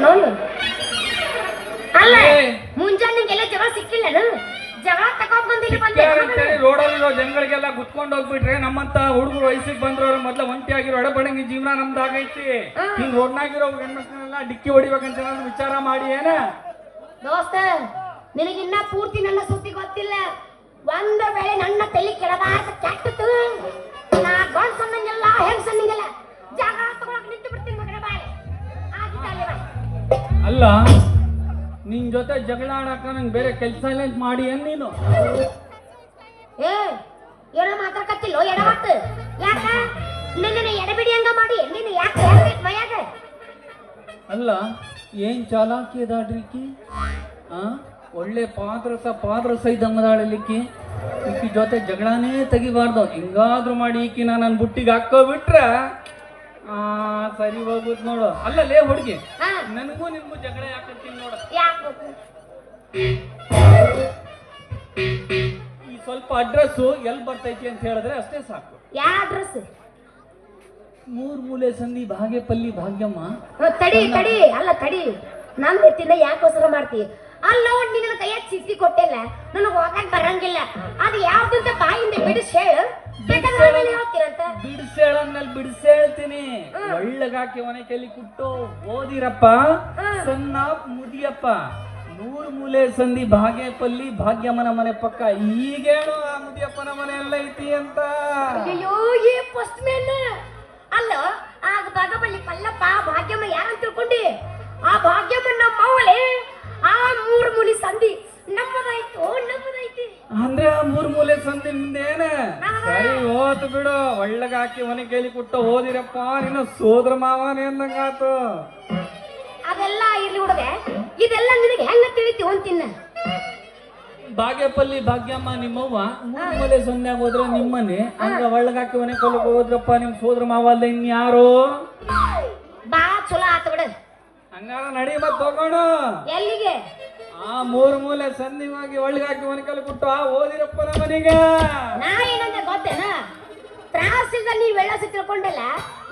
ನೋನು ಅಲ್ಲ. ಮುಂಜಾನೆ ನಿಂಗೆಲ್ಲ ಜಗಳ ಸಿಕ್ಕಿಲ್ಲನು ಜಗಳ ತಕೊಂಡ್ ಬಂದಿಲ್ಲ ಬಂದೆ? ರೋಡಲ್ಲಿರೋ ಜನಗಳಿಗೆಲ್ಲ ಗುತ್ಕೊಂಡು ಹೋಗ್ಬಿಟ್ರೆ ನಮ್ಮಂತ ಹುಡುಗರು ವಯಸ್ಸಿಗೆ ಬಂದ್ರವ್ರು ಮೊದ್ಲ ಒಂಟಿ ಆಗಿರೋ ಎಡಬಡಂಗಿ ಜೀವನ ನಮ್ದಾಗೈತಿ ಹ್ಮ್. ಹಿಂಗ್ ರೋಡ್ನಾಗಿರೋ ಹೆಣ್ಮಕ್ಳನ್ನೆಲ್ಲ ಡಿಕ್ಕಿ ಹೊಡಿಬೇಕಂತ ಏನಾದ್ರು ವಿಚಾರ ಮಾಡಿ ಏನ? ದೋಸ್ತ ನಿನಗಿನ್ನ ಪೂರ್ತಿ ನನ್ನ ಸುದ್ದಿ ಗೊತ್ತಿಲ್ಲ. ಒಂದ ವೇಳೆ ನನ್ನ ತಲೆ ಕೆಡಬಾರ್ದು ಕೆಟ್ಟತು ಅಲ್ಲ ನಿನ್ ಜೊತೆ ಜಗಳ ಆಡಕ ನಂಗೆ ಬೇರೆ ಕೆಲಸ ಇಲ್ಲ ಅಂತ ಮಾಡಿ ಏನ್ ನೀನು? ಏ ಏನೋ ಮಾತಾಡ್ಕತ್ತಿಲ್ಲೋ ಎಡವತ್ತು ಯಾಕ? ನಿನ್ನ ಎಡಬಿಡಿ ಹಂಗ ಮಾಡಿ. ನೀನು ಯಾಕೆ ಮೈಯಾಗ? ಅಲ್ಲ ಏನ್ ಚಾಲಾಕಿ ಅದಾಡ್ರಿಕಿ ಆ? ಒಳ್ಳೆ ಪಾದ್ರಸ ಪಾದ್ರಸ ಇದ್ದಂಗದಾಳಲಿಕ್ಕಿ ಈಕಿ ಜೊತೆ ಜಗಳನೇ ತೆಗಿಬಾರ್ದು. ಹಿಂಗಾದ್ರೂ ಮಾಡಿ ಈಕಿನ ನನ್ನ ಬುಟ್ಟಿಗೆ ಹಾಕೋ ಬಿಟ್ರ ಸರಿ ಹೋಗುತ್ ನೋಡು. ಅಲ್ಲ ಲೇ ಹುಡುಗಿ ನನಗೂ ನಿಮ್ಗೂ ಜಗಳ ಯಾಕಂತೀನಿ ನೋಡು. ಯಾಕೆ. ಈ ಸ್ವಲ್ಪ ಅಡ್ರೆಸ್ ಎಲ್ಲಿ ಬರ್ತೈತಿ ಅಂತ ಹೇಳಿದ್ರೆ ಅಷ್ಟೇ ಸಾಕು. ಯಾವ ಅಡ್ರೆಸ್ ಮೂರ್ ಮೂಲೆ ಸಂಧಿ ಭಾಗ್ಯಪಲ್ಲಿ ಭಾಗ್ಯಮ್ಮ. ತಡಿ ತಡಿ. ಅಲ್ಲ ತಡಿ. ನಮ್ ಎತ್ತಿನ ಯಾಕೋಸ್ಕರ ಮಾಡ್ತಿ? ಅಲ್ಲ ನೋಡ್ ನಿನ್ನ ಕೈಯಾಗ ಚಿಟ್ಟಿ ಕೊಟ್ಟಿಲ್ಲ. ನನಗೆ ಹೋಗಕ್ ಬರಂಗಿಲ್ಲ. ಅದು ಯಾವ್ದಂತ ಬಾಯಿಂದ ಬಿಡಿಸ್ ಹೇಳು. ಬೇಕಾದ್ರೆ ಬಿಡಿಸೇಳನ್ನಲ್ಲಿ ಬಿಡಿಸೇಳ್ತೀನಿ. ಒಳ್ಳಗಾಕಿ ಒನೆ ಕೈಲಿ ಕುಟ್ಟು ಓದಿರಪ್ಪ. ಸಣ್ಣ ಮುದಿಯಪ್ಪ. ನೂರ್ ಮೂಲೆ ಸಂಧಿ ಭಾಗ್ಯಪಲ್ಲಿ ಭಾಗ್ಯಮನ ಮನೆ ಪಕ್ಕ. ಈಗೇನು ಆ ಮುದಿಯಪ್ಪನ ಮನೆ ಎಲ್ಲ ಐತಿ ಅಂತ. ಅಯ್ಯೋ ಈ ಫಸ್ಟ್ ಮ್ಯಾನ್ ಅಲ್ಲ ಆಗ ಭಾಗ್ಯಪಲ್ಲಿ ಪಲ್ಲಪ್ಪ ಭಾಗ್ಯಮ್ಮ ಯಾರಂತ ತಿಳ್ಕೊಂಡಿ? ಆ ಭಾಗ್ಯಮ್ಮನ ಮಾವಳೆ ಆ ಮೂರು ಮೂಲೆ ಸಂಧಿ ನಮ್ಮದಾಯ್ತು ನಮ್ಮದೈತಿ ಅಂದ್ರೆ ಆ ಮೂರ್ ಮೂಲೆ ಸಂಧಿ ಮುಂದೆ ಏನ ಸರಿ ಹೋತು ಬಿಡು. ಒಳ್ಳಗಾಕಿ ಮನೆ ಕೇಳಿ ಕೊಟ್ಟು ಓದಿರಪ್ಪ ನಿನ್ನ ಸೋದರ ಮಾವನೇ ಅಂದಂಗಾತು. ಅದೆಲ್ಲ ಇರ್ಲಿ ಹುಡುಗ. ಇದೆಲ್ಲ ನಿನಗೆ ಹೆಂಗ ತಿಳಿತಿ ಅಂತಿನ್ನ ಬಾಗೇಪಲ್ಲಿ ಭಾಗ್ಯಮ್ಮ ನಿಮ್ಮವ್ವ ಮೂಲೆ ಸೊನ್ನೆ ಹೋದ್ರೆ ನಿಮ್ಮನೆ. ಹಂಗ ಒಳ್ಳಗಾಕಿ ಮನೆ ಕೊಲ್ಲಕ್ ಹೋದ್ರಪ್ಪ ನಿಮ್ ಸೋದರ ಮಾವ ಅಲ್ಲ ಇನ್ಯಾರು? ಬಾ ಚಲೋ ಆತ ಬಿಡ. ಹಂಗಾರ ನಡಿ ಮತ್ ಹೋಗೋಣ. ಎಲ್ಲಿಗೆ? ಆ ಮೂರು ಮೂಲೆ ಸಂಧಿವಾಗಿ ಒಳ್ಳಗಾಕಿ ಮನೆ ಕಲ್ ಕೊಟ್ಟು ಆ ಓದಿರಪ್ಪನ ಮನೆಗೆ ನಾ ಏನಂತ ಗೊತ್ತೇನ? ತ್ರಾಸಿಂದ ನೀ ಬೆಳಸಿ ತಿಳ್ಕೊಂಡಲ್ಲ?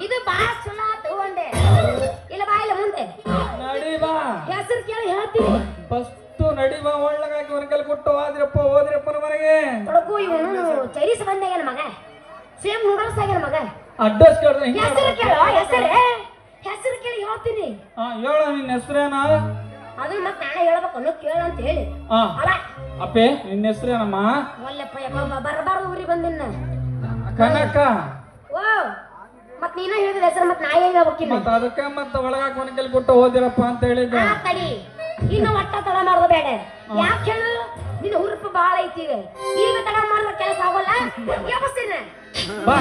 ಇದು ಬಾ ಚಲೋ ಆತು ಒಂದೆ ಇಲ್ಲ ಬಾ ಇಲ್ಲ ಮುಂದೆ. ನಡಿ ಬಾ ಹೆಸರು ಕೇಳಿ ಹೇಳ್ತೀನಿ ಫಸ್ಟ್ ನಡಿ ಬಾ ಒಳ್ಳಗಾಕಿ ಮನೆ ಕಲ್ ಕೊಟ್ಟು ಆದಿರಪ್ಪ ಓದಿರಪ್ಪನ ಮನೆಗೆ. ತೊಡಕು ಇವನು ಚೈನೀಸ್ ಬಂದಾಗ್ಯಾನ ಮಗ. ಸೇಮ್ ನೂಡಲ್ಸ್ ಆಗ್ಯಾನ ಮಗ. ಅಡ್ರೆಸ್ ಕೇಳಿದ್ರೆ ಹಿಂಗ ಹೆಸರು ಕೇಳೋ ಹೆಸರು ಹೆಸರು ಕೇಳಿ ಹೇಳ್ತೀನಿ. ಹಾ ಹೇಳ ನಿನ್ನ ಹೆಸ್ರೇನ? ಅದು ಮತ್ತೆ ನಾಳೆ ಹೇಳ್ಬೇಕು ಅನ್ನೋ ಕೇಳ ಅಂತ ಹೇಳಿ. ಅಲ್ಲ. ಅಪ್ಪೆ ನಿನ್ನ ಹೆಸ್ರೇನಮ್ಮ? ಒಲ್ಲೆಪ್ಪ ಬರಬಾರ್ದು ಊರಿಗೆ ಬಂದಿನ್ನ. ಕನಕ. ಓ ಮತ್ ನೀನ ಹೇಳಿದ ಹೆಸರು ಮತ್ ನಾ ಹೆಂಗ ಹೇಳ್ಬೇಕಿನ್ನ. ಮತ್ತ ಅದಕ್ಕೆ ಮತ್ತ ಒಳಗ ಮನೆ ಕಲ್ ಹೋದಿರಪ್ಪ ಅಂತ ಹೇಳಿದ್ದೆ. ಆ ತಡಿ. ಇನ್ನು ಒಟ್ಟ ತಡ ಮಾಡೋದು ಬೇಡ. ಯಾಕೆ ಹೇಳು? ನಿನ್ನ ಹುರುಪು ಬಹಳ ಐತಿ ಈಗ. ತಡ ಮಾಡಿದ್ರೆ ಕೆಲಸ ಆಗೋಲ್ಲ. ವ್ಯವಸ್ಥೆನ ಬಾ.